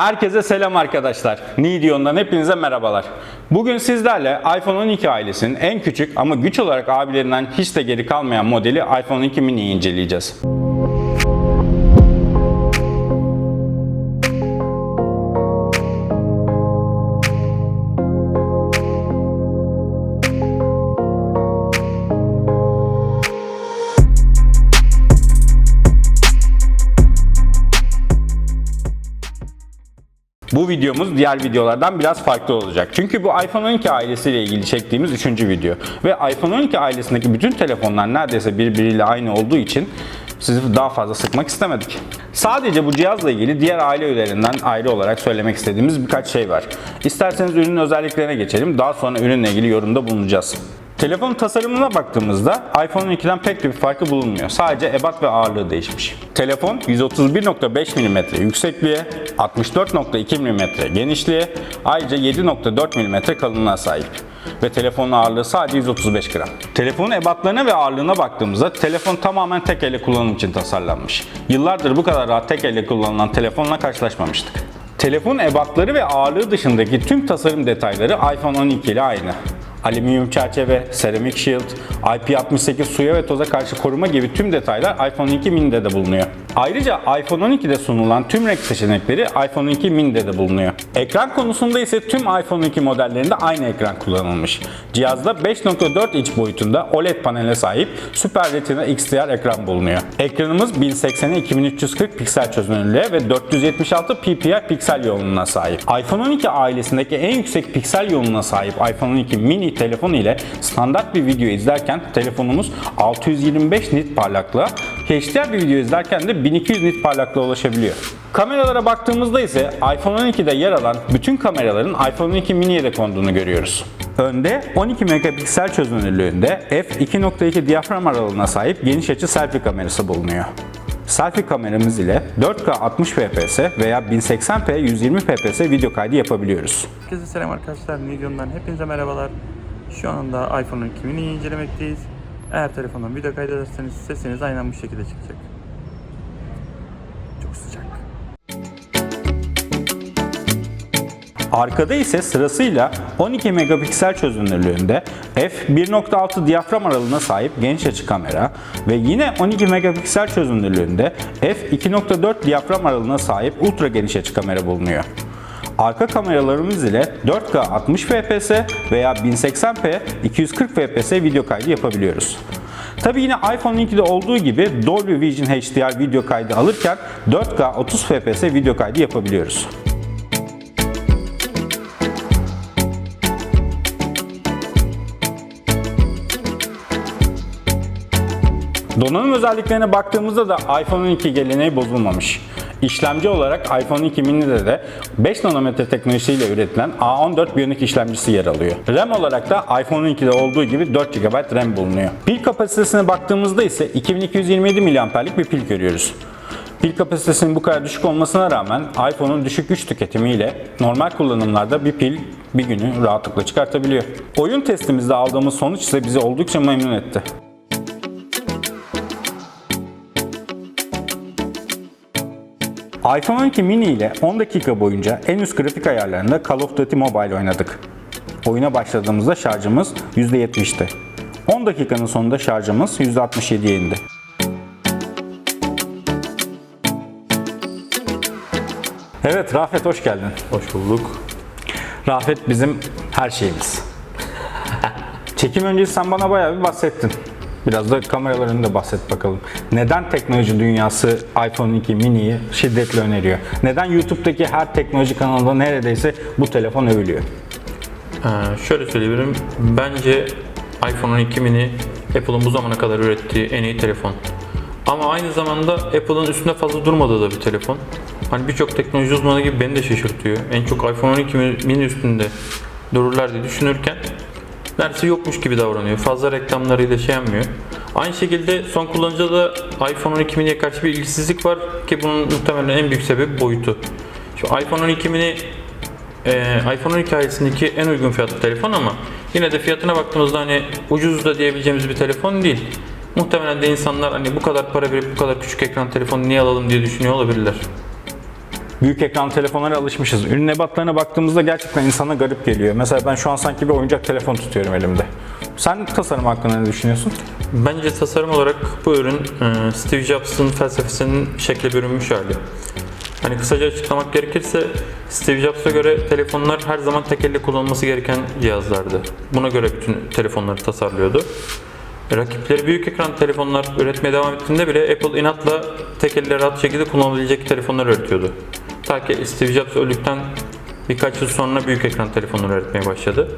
Herkese selam arkadaşlar. Nidion'dan hepinize merhabalar. Bugün sizlerle iPhone 12 ailesinin en küçük ama güç olarak abilerinden hiç de geri kalmayan modeli iPhone 12 mini'yi inceleyeceğiz. Bu videomuz diğer videolardan biraz farklı olacak. Çünkü bu iPhone 12 ailesiyle ilgili çektiğimiz üçüncü video. Ve iPhone 12 ailesindeki bütün telefonlar neredeyse birbiriyle aynı olduğu için sizi daha fazla sıkmak istemedik. Sadece bu cihazla ilgili diğer aile üyelerinden ayrı olarak söylemek istediğimiz birkaç şey var. İsterseniz ürünün özelliklerine geçelim. Daha sonra ürünle ilgili yorumda bulunacağız. Telefonun tasarımına baktığımızda iPhone 12'den pek de bir farkı bulunmuyor. Sadece ebat ve ağırlığı değişmiş. Telefon 131.5 mm yüksekliğe, 64.2 mm genişliğe, ayrıca 7.4 mm kalınlığına sahip. Ve telefonun ağırlığı sadece 135 gram. Telefonun ebatlarına ve ağırlığına baktığımızda telefon tamamen tek elle kullanım için tasarlanmış. Yıllardır bu kadar rahat tek elle kullanılan telefonla karşılaşmamıştık. Telefon ebatları ve ağırlığı dışındaki tüm tasarım detayları iPhone 12 ile aynı. Alüminyum çerçeve, seramik shield, IP68 suya ve toza karşı koruma gibi tüm detaylar iPhone 12 mini'de de bulunuyor. Ayrıca iPhone 12'de sunulan tüm renk seçenekleri iPhone 12 mini'de de bulunuyor. Ekran konusunda ise tüm iPhone 12 modellerinde aynı ekran kullanılmış. Cihazda 5.4 inç boyutunda OLED panele sahip Super Retina XDR ekran bulunuyor. Ekranımız 1080'e 2340 piksel çözünürlüğe ve 476 ppi piksel yoğunluğuna sahip. iPhone 12 ailesindeki en yüksek piksel yoğunluğuna sahip iPhone 12 mini telefon ile standart bir video izlerken telefonumuz 625 nit parlaklığa, HDR bir video izlerken de 1200 nit parlaklığa ulaşabiliyor. Kameralara baktığımızda ise iPhone 12'de yer alan bütün kameraların iPhone 12 mini'ye de konduğunu görüyoruz. Önde 12 megapiksel çözünürlüğünde f2.2 diyafram aralığına sahip geniş açı selfie kamerası bulunuyor. Selfie kameramız ile 4K 60 fps veya 1080p 120 fps video kaydı yapabiliyoruz. Herkese selam arkadaşlar. Nidion'dan hepinize merhabalar. Şu anda iPhone 12 mini'yi incelemekteyiz. Eğer telefondan video kaydederseniz sesiniz aynen bu şekilde çıkacak. Çok sıcak. Arkada ise sırasıyla 12 megapiksel çözünürlüğünde f1.6 diyafram aralığına sahip geniş açı kamera ve yine 12 megapiksel çözünürlüğünde f2.4 diyafram aralığına sahip ultra geniş açı kamera bulunuyor. Arka kameralarımız ile 4K 60 fps veya 1080p 240 fps video kaydı yapabiliyoruz. Tabi yine iPhone 2'de olduğu gibi Dolby Vision HDR video kaydı alırken 4K 30 fps video kaydı yapabiliyoruz. Donanım özelliklerine baktığımızda da iPhone 12 geleneği bozulmamış. İşlemci olarak iPhone 2 mini'de de 5 nanometre teknolojisiyle üretilen A14 Bionic işlemcisi yer alıyor. RAM olarak da iPhone 12'de olduğu gibi 4 GB RAM bulunuyor. Pil kapasitesine baktığımızda ise 2227 mAh'lik bir pil görüyoruz. Pil kapasitesinin bu kadar düşük olmasına rağmen iPhone'un düşük güç tüketimiyle normal kullanımlarda bir pil bir günü rahatlıkla çıkartabiliyor. Oyun testimizde aldığımız sonuç ise bizi oldukça memnun etti. iPhone 12 mini ile 10 dakika boyunca en üst grafik ayarlarında Call of Duty Mobile oynadık. Oyuna başladığımızda şarjımız %70'ti. 10 dakikanın sonunda şarjımız %67'ye indi. Evet Rafet hoş geldin. Hoş bulduk. Rafet bizim her şeyimiz. Çekim öncesi sen bana bayağı bir bahsettin. Biraz da kameralarını da bahset bakalım. Neden teknoloji dünyası iPhone 2 mini'yi şiddetle öneriyor? Neden YouTube'daki her teknoloji kanalında neredeyse bu telefon övülüyor? Ee, şöyle söyleyebilirim. Bence iPhone 12 mini Apple'ın bu zamana kadar ürettiği en iyi telefon. Ama aynı zamanda Apple'ın üstünde fazla durmadığı da bir telefon. Hani birçok teknoloji uzmanı gibi beni de şaşırtıyor. En çok iPhone 12 mini üstünde dururlar diye düşünürken neredeyse yokmuş gibi davranıyor. Fazla reklamlarıyla şey yapmıyor. Aynı şekilde son kullanıcıda da iPhone 12 mini'ye karşı bir ilgisizlik var ki bunun muhtemelen en büyük sebebi boyutu. Şu iPhone 12 mini ee, iPhone 12 ailesindeki en uygun fiyatlı telefon ama yine de fiyatına baktığımızda hani ucuz da diyebileceğimiz bir telefon değil. Muhtemelen de insanlar hani bu kadar para verip bu kadar küçük ekran telefonu niye alalım diye düşünüyor olabilirler. Büyük ekran telefonlara alışmışız. Ürün ebatlarına baktığımızda gerçekten insana garip geliyor. Mesela ben şu an sanki bir oyuncak telefon tutuyorum elimde. Sen tasarım hakkında ne düşünüyorsun? Bence tasarım olarak bu ürün e, Steve Jobs'ın felsefesinin şekle bürünmüş hali. Hani kısaca açıklamak gerekirse Steve Jobs'a göre telefonlar her zaman tek elle kullanılması gereken cihazlardı. Buna göre bütün telefonları tasarlıyordu. Rakipleri büyük ekran telefonlar üretmeye devam ettiğinde bile Apple inatla tek elle rahat şekilde kullanılabilecek telefonlar üretiyordu. Ta ki Steve Jobs öldükten birkaç yıl sonra büyük ekran telefonları üretmeye başladı.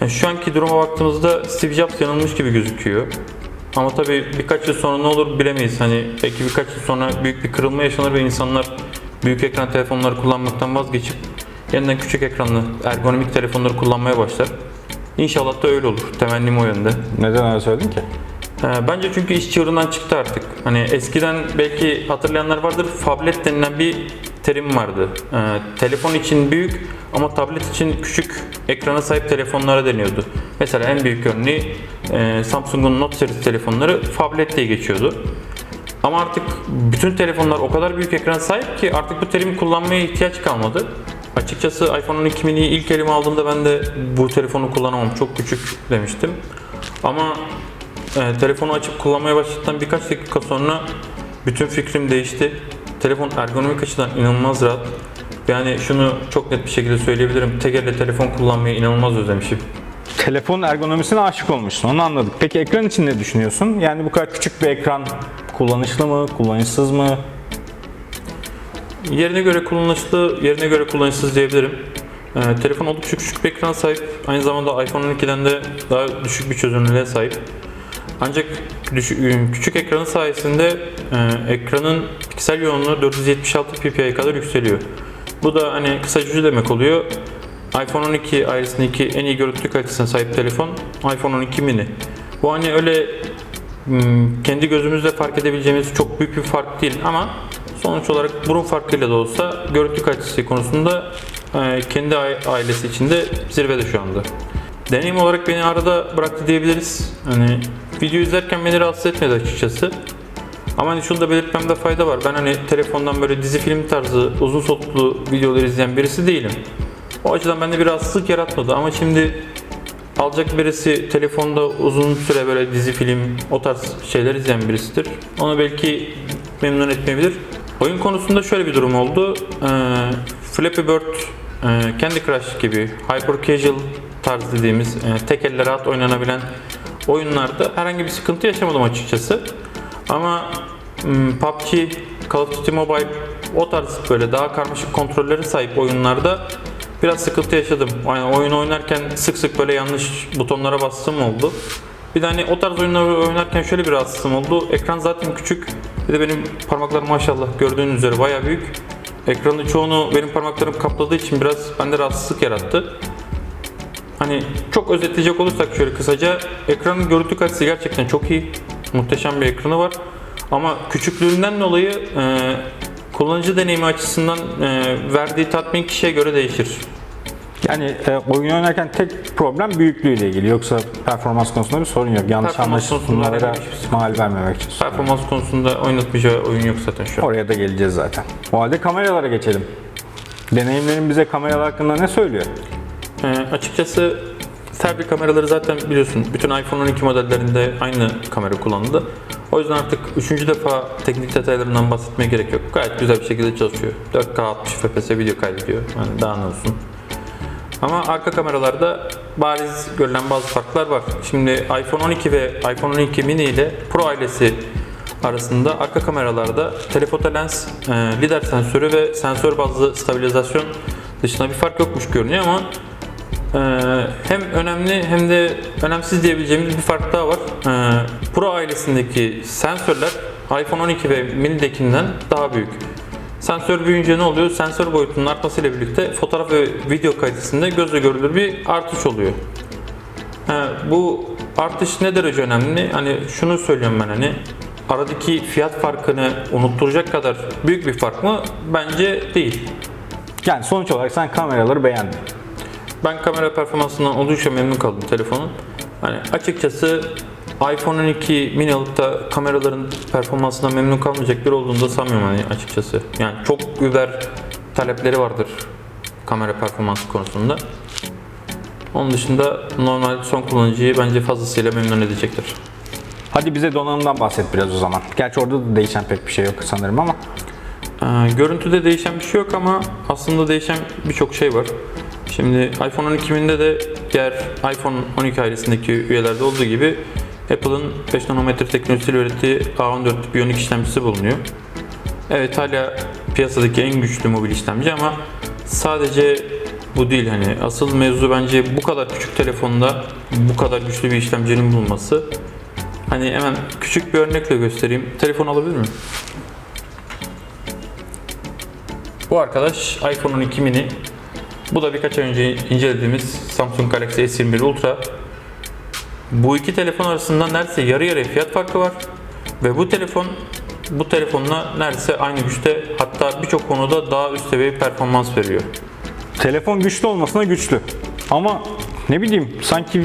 Yani şu anki duruma baktığımızda Steve Jobs yanılmış gibi gözüküyor. Ama tabii birkaç yıl sonra ne olur bilemeyiz. Hani belki birkaç yıl sonra büyük bir kırılma yaşanır ve insanlar büyük ekran telefonları kullanmaktan vazgeçip yeniden küçük ekranlı ergonomik telefonları kullanmaya başlar. İnşallah da öyle olur. Temennim o yönde. Neden öyle söyledin ki? Bence çünkü iş çığırından çıktı artık. Hani eskiden belki hatırlayanlar vardır. Fablet denilen bir terim vardı. Ee, telefon için büyük ama tablet için küçük ekrana sahip telefonlara deniyordu. Mesela en büyük örneği e, Samsung'un Note serisi telefonları Fablet diye geçiyordu. Ama artık bütün telefonlar o kadar büyük ekran sahip ki artık bu terimi kullanmaya ihtiyaç kalmadı. Açıkçası iPhone 12 mini'yi ilk elime aldığımda ben de bu telefonu kullanamam çok küçük demiştim. Ama e, telefonu açıp kullanmaya başladıktan birkaç dakika sonra bütün fikrim değişti. Telefon ergonomik açıdan inanılmaz rahat. Yani şunu çok net bir şekilde söyleyebilirim. Tek elle telefon kullanmayı inanılmaz özlemişim. Telefonun ergonomisine aşık olmuşsun onu anladık. Peki ekran için ne düşünüyorsun? Yani bu kadar küçük bir ekran kullanışlı mı, kullanışsız mı? Yerine göre kullanışlı, yerine göre kullanışsız diyebilirim. Ee, telefon oldukça küçük bir ekran sahip. Aynı zamanda iPhone 12'den de daha düşük bir çözünürlüğe sahip. Ancak düşük- küçük ekranın sayesinde e, ekranın piksel yoğunluğu 476 ppi'ye kadar yükseliyor. Bu da hani kısaca şu demek oluyor. iPhone 12 ailesindeki en iyi görüntü kalitesine sahip telefon iPhone 12 mini. Bu hani öyle Hmm, kendi gözümüzle fark edebileceğimiz çok büyük bir fark değil ama sonuç olarak burun farkıyla da olsa görüntü kalitesi konusunda kendi ai- ailesi içinde zirvede şu anda. Deneyim olarak beni arada bıraktı diyebiliriz. Hani video izlerken beni rahatsız etmedi açıkçası. Ama hani şunu da belirtmemde fayda var. Ben hani telefondan böyle dizi film tarzı uzun soluklu videolar izleyen birisi değilim. O açıdan bende bir rahatsızlık yaratmadı ama şimdi alacak birisi telefonda uzun süre böyle dizi film o tarz şeyler izleyen birisidir. Onu belki memnun etmeyebilir. Oyun konusunda şöyle bir durum oldu. Ee, Flappy Bird, e, Candy Crush gibi hyper casual tarz dediğimiz e, tek elle rahat oynanabilen oyunlarda herhangi bir sıkıntı yaşamadım açıkçası. Ama PUBG, Call of Duty Mobile o tarz böyle daha karmaşık kontrollere sahip oyunlarda biraz sıkıntı yaşadım. Yani oyun oynarken sık sık böyle yanlış butonlara bastığım oldu. Bir de hani o tarz oyunları oynarken şöyle bir rahatsızlığım oldu. Ekran zaten küçük. Bir de benim parmaklarım maşallah gördüğünüz üzere bayağı büyük. Ekranın çoğunu benim parmaklarım kapladığı için biraz bende rahatsızlık yarattı. Hani çok özetleyecek olursak şöyle kısaca ekranın görüntü kalitesi gerçekten çok iyi. Muhteşem bir ekranı var. Ama küçüklüğünden dolayı e, kullanıcı deneyimi açısından e, verdiği tatmin kişiye göre değişir. Yani e, oyun oynarken tek problem büyüklüğüyle ilgili. Yoksa performans konusunda bir sorun yok. Yanlış Performans konusunda anlaşılmalara herhangi bir sıkıntı mal vermemek için. Performans konusunda oynatmayacağı oyun yok zaten şu an. Oraya da geleceğiz zaten. O halde kameralara geçelim. Deneyimlerin bize kameralar hakkında ne söylüyor? E, açıkçası selfie kameraları zaten biliyorsun bütün iPhone 12 modellerinde aynı kamera kullanıldı. O yüzden artık üçüncü defa teknik detaylarından bahsetmeye gerek yok. Gayet güzel bir şekilde çalışıyor. 4K 60 FPS video kaydediyor. Yani daha ne olsun. Ama arka kameralarda bariz görülen bazı farklar var. Şimdi iPhone 12 ve iPhone 12 mini ile Pro ailesi arasında arka kameralarda telefoto lens, e, lider sensörü ve sensör bazlı stabilizasyon dışında bir fark yokmuş görünüyor ama hem önemli hem de önemsiz diyebileceğimiz bir fark daha var. E, Pro ailesindeki sensörler iPhone 12 ve mini'dekinden daha büyük. Sensör büyüyünce ne oluyor? Sensör boyutunun artmasıyla birlikte fotoğraf ve video kalitesinde gözle görülür bir artış oluyor. Ha, bu artış ne derece önemli? Hani şunu söylüyorum ben hani aradaki fiyat farkını unutturacak kadar büyük bir fark mı? Bence değil. Yani sonuç olarak sen kameraları beğendin. Ben kamera performansından oldukça memnun kaldım telefonun. Hani açıkçası iPhone 12 mini alıp da kameraların performansından memnun kalmayacak biri olduğunu da sanmıyorum hani açıkçası. Yani çok über talepleri vardır kamera performansı konusunda. Onun dışında normal son kullanıcıyı bence fazlasıyla memnun edecektir. Hadi bize donanımdan bahset biraz o zaman. Gerçi orada da değişen pek bir şey yok sanırım ama. Ee, görüntüde değişen bir şey yok ama aslında değişen birçok şey var. Şimdi iPhone 12 mini'de de diğer iPhone 12 ailesindeki üyelerde olduğu gibi Apple'ın 5 nanometre teknolojisiyle ürettiği A14 Bionic işlemcisi bulunuyor. Evet hala piyasadaki en güçlü mobil işlemci ama sadece bu değil hani asıl mevzu bence bu kadar küçük telefonda bu kadar güçlü bir işlemcinin bulunması. Hani hemen küçük bir örnekle göstereyim. Telefon alabilir miyim? Bu arkadaş iPhone 12 mini. Bu da birkaç ay önce incelediğimiz Samsung Galaxy S21 Ultra. Bu iki telefon arasında neredeyse yarı yarıya fiyat farkı var. Ve bu telefon bu telefonla neredeyse aynı güçte hatta birçok konuda daha üst seviye performans veriyor. Telefon güçlü olmasına güçlü. Ama ne bileyim sanki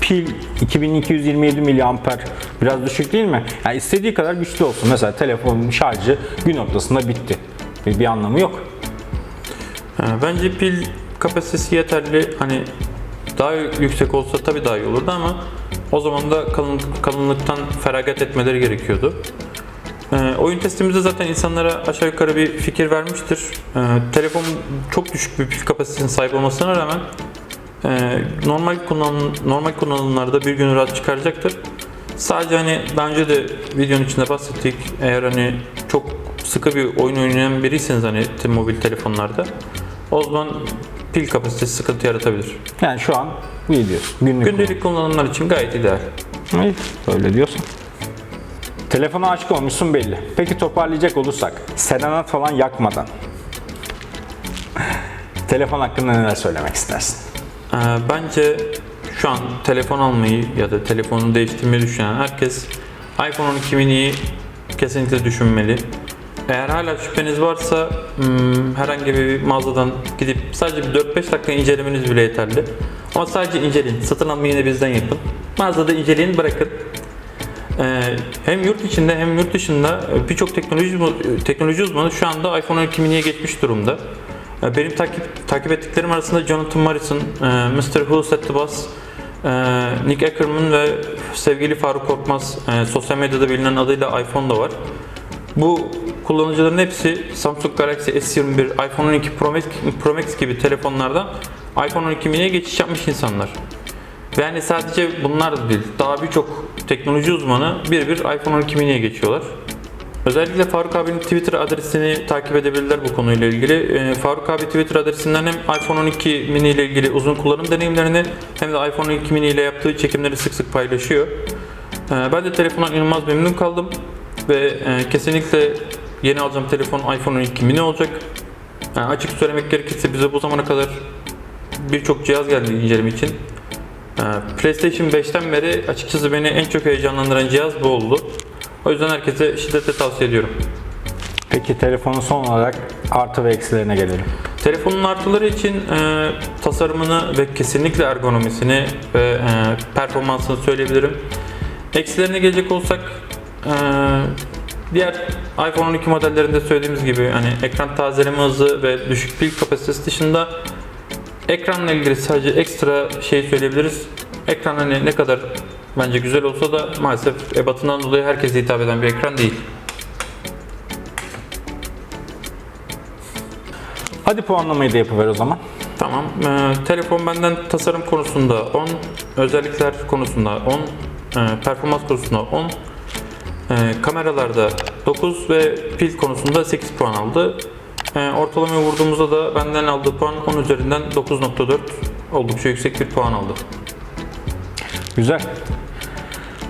pil 2227 miliamper biraz düşük değil mi? Yani istediği kadar güçlü olsun. Mesela telefonun şarjı gün ortasında bitti. Bir, bir anlamı yok. Bence pil kapasitesi yeterli. Hani daha yüksek olsa tabii daha iyi olurdu ama o zaman da kalın, kalınlıktan feragat etmeleri gerekiyordu. Ee, oyun testimizde zaten insanlara aşağı yukarı bir fikir vermiştir. Ee, telefon çok düşük bir pil kapasitesine sahip olmasına rağmen e, normal kullanım normal kullanımlarda bir gün rahat çıkaracaktır. Sadece hani önce de videonun içinde bahsettik. Eğer hani çok sıkı bir oyun oynayan biriyseniz hani mobil telefonlarda o zaman pil kapasitesi sıkıntı yaratabilir. Yani şu an iyi diyorsun. Günlük Gündelik kullanımlar için gayet ideal. İyi, öyle diyorsun. Telefona aşık olmuşsun belli. Peki toparlayacak olursak, sedanat falan yakmadan. Telefon hakkında neler söylemek istersin? Ee, bence şu an telefon almayı ya da telefonu değiştirmeyi düşünen herkes iPhone 12 mini'yi kesinlikle düşünmeli. Eğer hala şüpheniz varsa herhangi bir mağazadan gidip sadece bir 4-5 dakika incelemeniz bile yeterli. Ama sadece inceleyin. Satın almayı yine bizden yapın. Mağazada inceleyin bırakın. Ee, hem yurt içinde hem yurt dışında birçok teknoloji teknoloji uzmanı şu anda iPhone 12 mini'ye geçmiş durumda. Ee, Benim takip takip ettiklerim arasında Jonathan Morrison, e, Mr. Who Set the Boss, e, Nick Ackerman ve sevgili Faruk Korkmaz e, sosyal medyada bilinen adıyla iPhone da var. Bu kullanıcıların hepsi Samsung Galaxy S21, iPhone 12 Pro Max, Pro Max gibi telefonlardan iPhone 12 mini'ye geçiş yapmış insanlar. Ve yani sadece bunlar değil, daha birçok teknoloji uzmanı bir bir iPhone 12 mini'ye geçiyorlar. Özellikle Faruk abinin Twitter adresini takip edebilirler bu konuyla ilgili. Ee, Faruk abi Twitter adresinden hem iPhone 12 mini ile ilgili uzun kullanım deneyimlerini hem de iPhone 12 mini ile yaptığı çekimleri sık sık paylaşıyor. Ee, ben de telefondan inanılmaz memnun kaldım ve e, kesinlikle yeni alacağım telefon iPhone 12 mini olacak. Yani açık söylemek gerekirse bize bu zamana kadar birçok cihaz geldi inceleme için. Ee, PlayStation 5'ten beri açıkçası beni en çok heyecanlandıran cihaz bu oldu. O yüzden herkese şiddetle tavsiye ediyorum. Peki telefonun son olarak artı ve eksilerine gelelim. Telefonun artıları için e, tasarımını ve kesinlikle ergonomisini ve e, performansını söyleyebilirim. Eksilerine gelecek olsak e, diğer iPhone 12 modellerinde söylediğimiz gibi hani ekran tazeleme hızı ve düşük pil kapasitesi dışında ekranla ilgili sadece ekstra şey söyleyebiliriz. Ekran hani ne kadar bence güzel olsa da maalesef ebatından dolayı herkese hitap eden bir ekran değil. Hadi puanlamayı da yapıver o zaman. Tamam. Ee, telefon benden tasarım konusunda 10, özellikler konusunda 10, e, performans konusunda 10, e, kameralarda 9 ve pil konusunda 8 puan aldı. E, ortalamaya vurduğumuzda da benden aldığı puan 10 üzerinden 9.4 oldukça yüksek bir puan aldı. Güzel.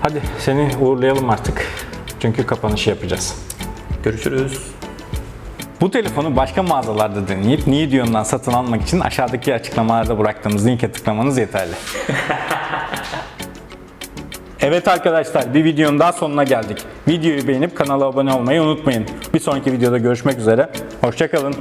Hadi seni uğurlayalım artık. Çünkü kapanışı yapacağız. Görüşürüz. Bu telefonu başka mağazalarda deneyip Niye Diyor'dan satın almak için aşağıdaki açıklamalarda bıraktığımız linke tıklamanız yeterli. evet arkadaşlar bir videonun daha sonuna geldik. Videoyu beğenip kanala abone olmayı unutmayın. Bir sonraki videoda görüşmek üzere. Hoşçakalın.